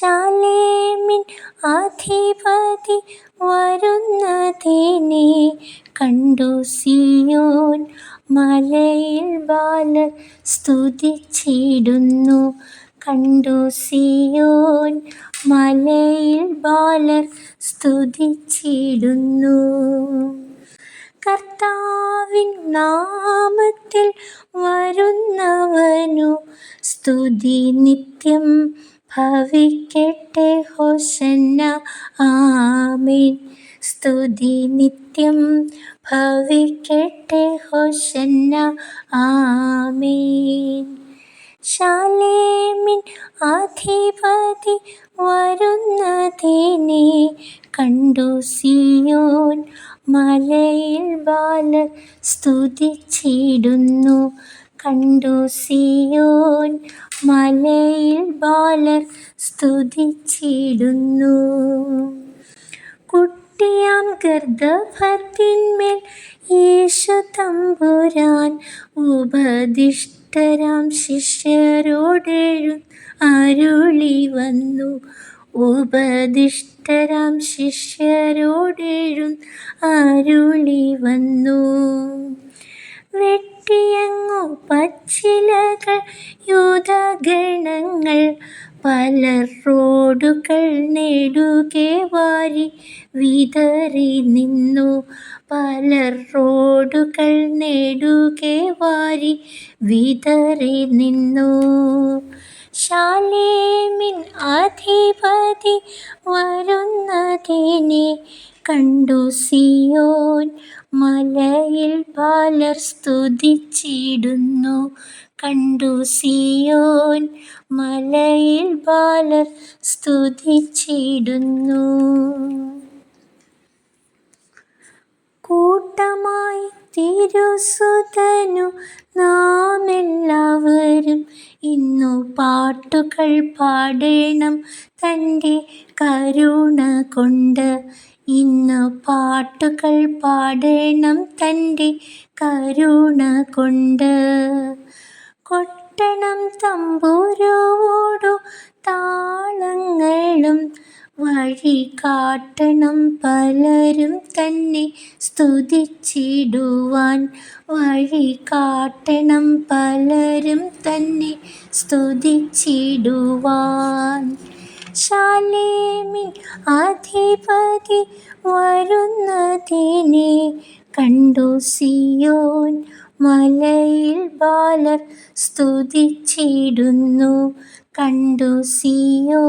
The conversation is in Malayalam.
ശാലേമിൻ അധിപതി വരുന്നതിനെ കണ്ടു സിയോൻ മലയിൽ ബാലർ സ്തുതിച്ചിടുന്നു. കണ്ടു സിയോൻ മലയിൽ ബാലർ സ്തുതിച്ചിടുന്നു. കർത്താവിൻ നാമത്തിൽ വരുന്നവനു സ്തുതി നിത്യം ഭവിക്കട്ടെ ഹോസന്ന ആമീൻ. സ്തുതി നിത്യം. ഭവിക്കട്ടെ ഹോസന്ന ആമീൻ. ശാലേമിൻ അധിപതി വരുന്നതിനെ കണ്ടു സിയോൻ മലയിൽ ബാലർ സ്തുതിച്ചിടുന്നു. കണ്ടു സിയോൻ മലയിൽ ബാലർ സ്തുതിച്ചിടുന്നു. കുട്ടിയാം ഗർഭത്തിന്മേൽ യേശു തമ്പുരാൻ ഉപദിഷ്ടരാം ശിഷ്യരോടെഴു അരുളി വന്നു. ഉപദിഷ്ടരാം ശിഷ്യരോടെഴും അരുളി വന്നു. വെട്ടിയങ്ങു പച്ചിലകൾ യൂതഗണങ്ങൾ പല റോഡുകൾ നെടുകെ വാരി വിതറി നിന്നു. പല റോഡുകൾ നെടുകെ വാരി വിതറി നിന്നു. ശാലേമിൻ അധിപതി വരുന്നതിനെ കണ്ടു സിയോൻ മലയിൽ പാലർ സ്തുതിച്ചിടുന്നു. കണ്ടു സിയോൻ മലയിൽ പാലർ സ്തുതിച്ചിടുന്നു. കൂട്ടമായി തിരുസുതനു നാം എല്ലാവരും ഇന്നു പാട്ടുകൾ പാടേണം തന്റെ കരുണ കൊണ്ട്. ഇന്ന് പാട്ടുകൾ പാടണം തന്റെ കരുണ കൊണ്ട്. കൊട്ടണം തമ്പൂരോടു താളങ്ങളും വഴി കാട്ടണം പലരും തന്നെ സ്തുതിച്ചിടുവാൻ. വഴി കാട്ടണം പലരും തന്നെ സ്തുതിച്ചിടുവാൻ. ശാലേമിൻ അധിപതി വരുന്നതിനെ കണ്ടു സിയോൻ മലയിൽ ബാലർ സ്തുതിച്ചിടുന്നു. കണ്ടു സിയോ